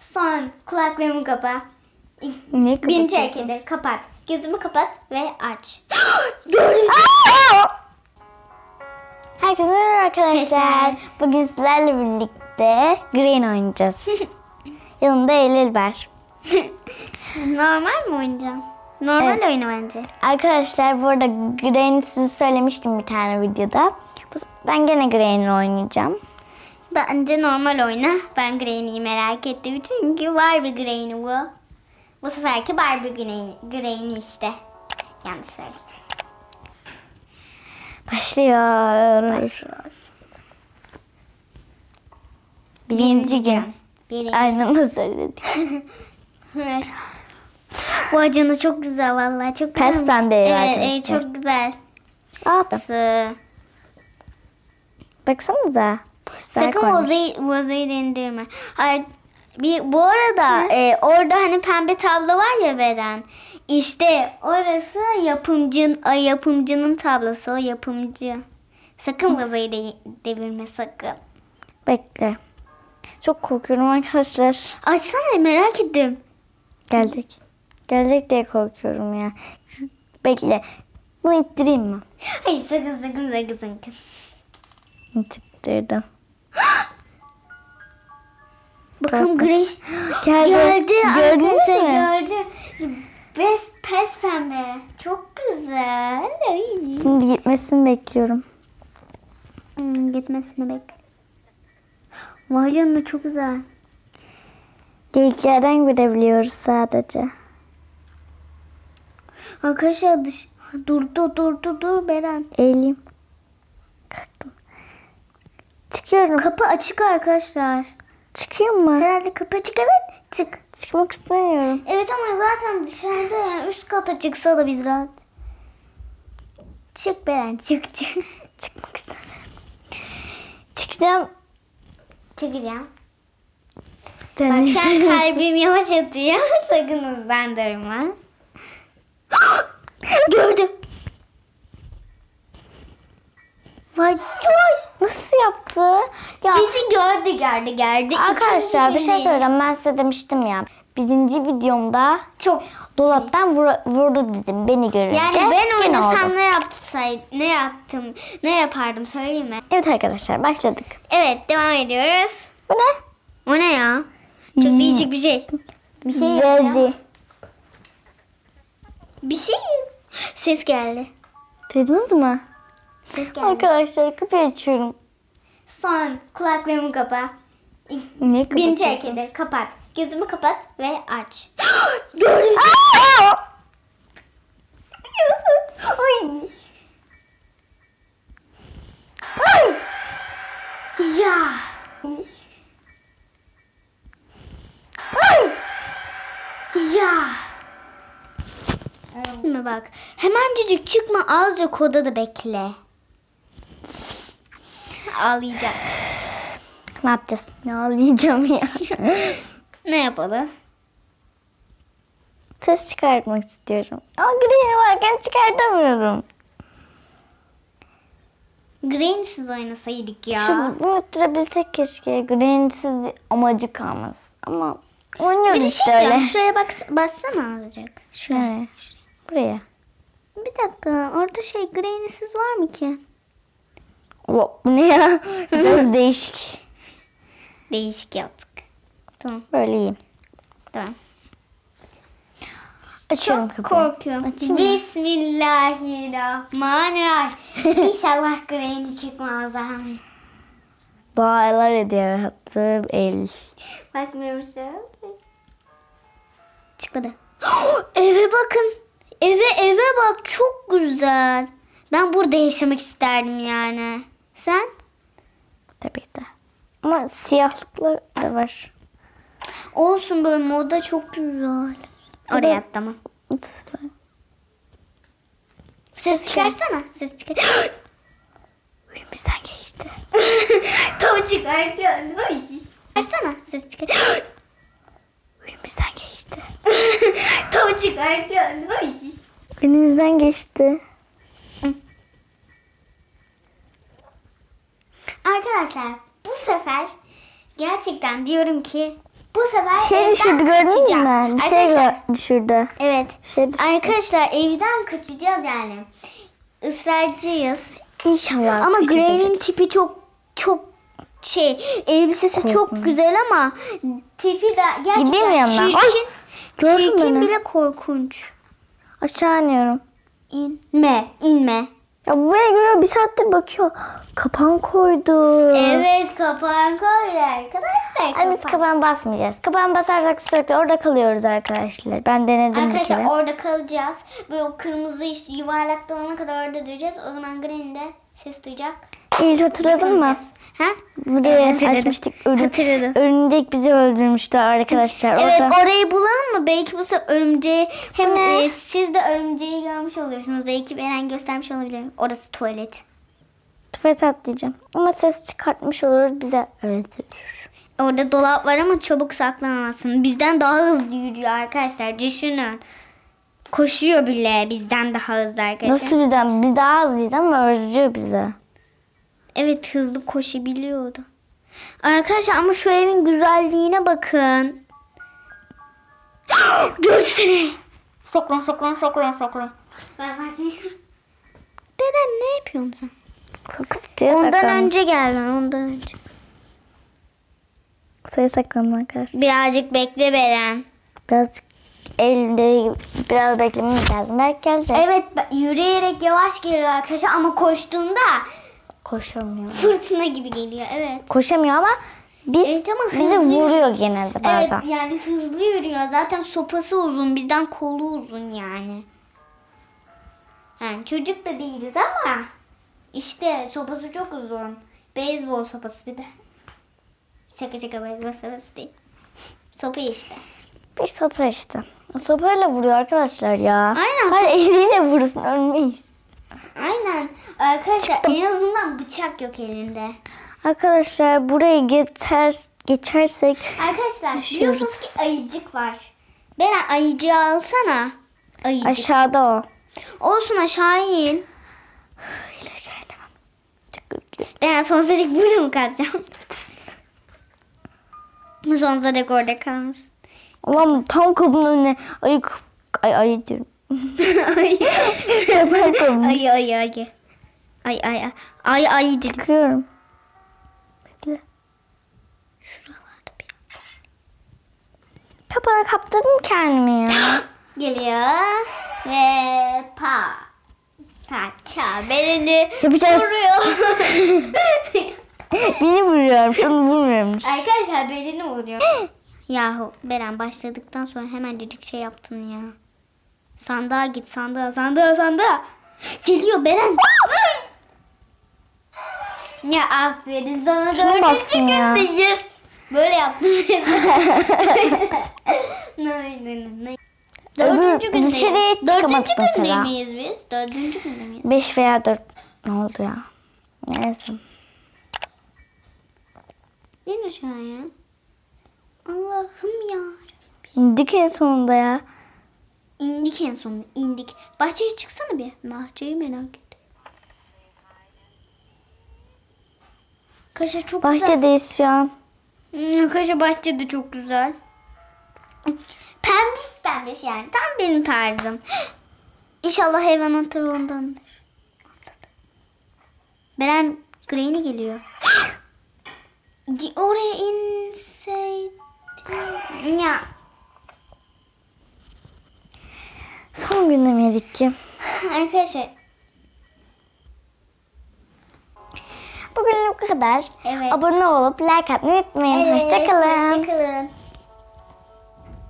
Son kulaklarımı kapa. Ne Birinci hareketi kapat. Gözümü kapat ve aç. Gördüm Herkese merhaba arkadaşlar. Bugün sizlerle birlikte Green oynayacağız. Yanımda Eylül var. Normal mi oynayacağım? Normal Evet. oyunu bence. Arkadaşlar bu arada Green size söylemiştim bir tane videoda. Ben gene Green oynayacağım. Bence normal oyna. Ben Granny'yi merak ettim çünkü Barbie Granny bu. Bu seferki Barbie Granny, Granny işte. Yanlış söyledim. Başlıyoruz. Başlıyor. Birinci gün. Birinci. Aynen söyledik. Evet. Bu acını çok güzel vallahi çok güzel. Pes pembe Evet, arkadaşlar. evet çok güzel. Aldım. Sı- Baksanıza. Sakın koymuş. vazayı, vazayı da indirme. Hayır, bir, bu arada e, orada hani pembe tablo var ya veren. İşte orası yapımcın, ay, yapımcının tablosu o yapımcı. Sakın vazayı de, devirme sakın. Bekle. Çok korkuyorum arkadaşlar. Açsana merak ettim. Gelecek. Gelecek diye korkuyorum ya. Bekle. Bunu ittireyim mi? Hayır sakın sakın sakın sakın. İttirdim. Bakın gri. Geldi. Geldi Gördünüz mü? gördü. Bes pes pembe. Çok güzel. Ay. Şimdi gitmesini bekliyorum. Hmm, gitmesini bekle. Vay canına çok güzel. Deliklerden görebiliyoruz sadece. Arkadaşlar dış... Durdu durdu dur Beren. Eğileyim. Kalktım. Çıkıyorum. Kapı açık arkadaşlar. Çıkıyor mu? Herhalde kapı açık evet. Çık. Çıkmak istemiyorum. Evet ama zaten dışarıda yani üst kata çıksa da biz rahat. Çık Beren çık çık. Çıkmak istemiyorum. Çıkacağım. Çıkacağım. Bak şu an kalbim yavaş atıyor. Sakın hızlandırma. Gördüm. Vay vay. Nasıl yaptı? Ya Bizi gördü gördü gördü. arkadaşlar bir şey söyleyeceğim. Ben size demiştim ya. Birinci videomda Çok. dolaptan vur- vurdu dedim beni görünce. Yani ben oynasam oldu. ne yapsay, ne yaptım, ne yapardım söyleyeyim mi? Evet arkadaşlar başladık. Evet devam ediyoruz. Bu ne? O ne ya? Çok değişik bir şey. Bir şey yapıyor. Bir şey. Ses geldi. Duydunuz mu? Ses geldi. Arkadaşlar kapıyı açıyorum. Son kulaklarımı kapa. Ne Birinci hareketi kapat. Gözümü kapat ve aç. Gördüm Aa! Ay. Ay. Ya. Ay. Ya. Şimdi bak. Hemencecik çıkma azıcık odada bekle. Ağlayacak. Ne yapacağız? Ne ağlayacağım ya. Ne yapalım? Ses çıkartmak istiyorum. Ama green varken çıkartamıyorum. Greensiz oynasaydık ya. Şu bunu öttürebilsek keşke. Greensiz amacı kalmaz. Ama oynuyoruz bir işte şey öyle. Şuraya bak, bassana azıcık. Şuraya. Buraya. Bir dakika orada şey greensiz var mı ki? Oh, bu ne ya? Biraz değişik. Değişik yaptık. Tamam Böyle iyiyim. tamam. Açıyorum Çok kapıyı. korkuyorum. Açayım mı? Bismillahirrahmanirrahim. İnşallah Granny çıkmaz amin. Bağlar ediyor attığım el. Bakmıyoruz ya. Çıkmadı. eve bakın. Eve eve bak çok güzel. Ben burada yaşamak isterdim yani. Sen? Tabii ki de. Ama siyahlıklar da var. Olsun böyle moda çok güzel. Oraya at tamam. Ses çıkarsana. Ses çıkar. Önümüzden geçti. Tam çıkarken. Ay. Çıkarsana. Ses çıkar. Önümüzden geçti. Tam çıkarken. Ay. Önümüzden geçti. Arkadaşlar bu sefer gerçekten diyorum ki Bu sefer Şey evden düşürdü gördünüz mü? Bir şey Arkadaşlar, gö- düşürdü. Evet. Şey düşürdü. Arkadaşlar evden kaçacağız yani. Israrcıyız. İnşallah. Ama bir şey Gray'nin tipi çok çok şey elbisesi çok güzel ama tipi de gerçekten yanına. Ay, çirkin. gördün çirkin beni. bile korkunç. Aşağı iniyorum. İnme, inme. Ya bu beni görüyor bir saattir bakıyor. Kapan koydu. Evet kapağın koy arkadaşlar. Ay biz kapan basmayacağız. Kapan basarsak sürekli orada kalıyoruz arkadaşlar. Ben denedim Arkadaşlar orada kalacağız. Böyle kırmızı işte yuvarlak dolana kadar orada duracağız. O zaman Granny de ses duyacak. İlk hatırladın mı? Ha? Buraya Evet, hatırladım. açmıştık. Örüm, Hatırladım. örümcek bizi öldürmüştü arkadaşlar. Evet Orada. orayı bulalım mı? Belki bu sefer örümceği hem e, siz de örümceği görmüş oluyorsunuz. Belki Beren göstermiş olabilir. Orası tuvalet. Tuvalet atlayacağım. Ama ses çıkartmış oluruz bize öğretir. Orada dolap var ama çabuk saklanamazsın. Bizden daha hızlı yürüyor arkadaşlar. Düşünün. Koşuyor bile bizden daha hızlı arkadaşlar. Nasıl bizden? Biz daha hızlıyız ama öldürüyor bizi. Evet hızlı koşabiliyordu. Arkadaşlar ama şu evin güzelliğine bakın. Gördü seni. Saklan saklan saklan saklan. Ben bakayım. Beren ne yapıyorsun sen? Kutuya Ondan saklanın. önce gel ben ondan önce. Kutuya saklanın arkadaşlar. Birazcık bekle Beren. Birazcık elimde biraz beklememiz lazım. Belki gelecek. Evet yürüyerek yavaş geliyor arkadaşlar ama koştuğunda Koşamıyor. fırtına gibi geliyor. Evet. Koşamıyor ama biz, Evet ama bizi hızlı- vuruyor genelde bazen. Evet yani hızlı yürüyor. Zaten sopası uzun. Bizden kolu uzun yani. Yani çocuk da değiliz ama işte sopası çok uzun. Beyzbol sopası bir de. Şaka şaka beyzbol sopası değil. Sopa işte. Bir sopa işte. Sopayla vuruyor arkadaşlar ya. Aynen, sopa- eliyle vurursun ölmeyiz. Aynen. Arkadaşlar en azından bıçak yok elinde. Arkadaşlar burayı geçer, geçersek Arkadaşlar Düşüyoruz. biliyorsunuz ki ayıcık var. Beren ayıcığı alsana. Ayıcık. aşağıda o. Olsun aşağı in. İlaç ürküyor. Ben sonsuza dek burada mı kalacağım? sonsuza dek orada kalmasın. Ulan tam kapının önüne ayı ay ayı diyorum. Ay kapının. ay ay ay. Ay ay ay. Ay ay dedim. Çıkıyorum. Şuralarda bir. Kapana kaptırdım kendimi ya. Geliyor. Ve pa. Taça belini Yapacağız. vuruyor. Beni vuruyorum. Onu vurmuyormuş. Arkadaşlar belini vuruyor. Yahu Beren başladıktan sonra hemen dedik şey yaptın ya. Sandığa git sandığa sandığa sandığa. Geliyor Beren. ya aferin sana Şuna bassın dördüncü ya. gündeyiz. Böyle yaptım mesela. nay, nay, nay. Dördüncü Öbür- gündeyiz. dışarıya çıkamadık Dördüncü günde miyiz biz? Dördüncü günde miyiz? 5 veya 4. Ne oldu ya? Neyse. İn aşağıya. Allah'ım ya. İndik en sonunda ya. İndik en sonunda indik. Bahçeye çıksana bir. Bahçeyi merak ediyorum. Kaşa çok güzel. Bahçedeyiz şu an. Hmm, Kaşa bahçede çok güzel. Pembiş pembiş yani. Tam benim tarzım. İnşallah hayvan atarı ondandır. Beren Granny geliyor. Oraya inseydin. Ya Son günde mi yedik ki? arkadaşlar Bugünlük bu kadar. Evet. Abone olup like atmayı unutmayın. Evet, Hoşçakalın. Hoşçakalın.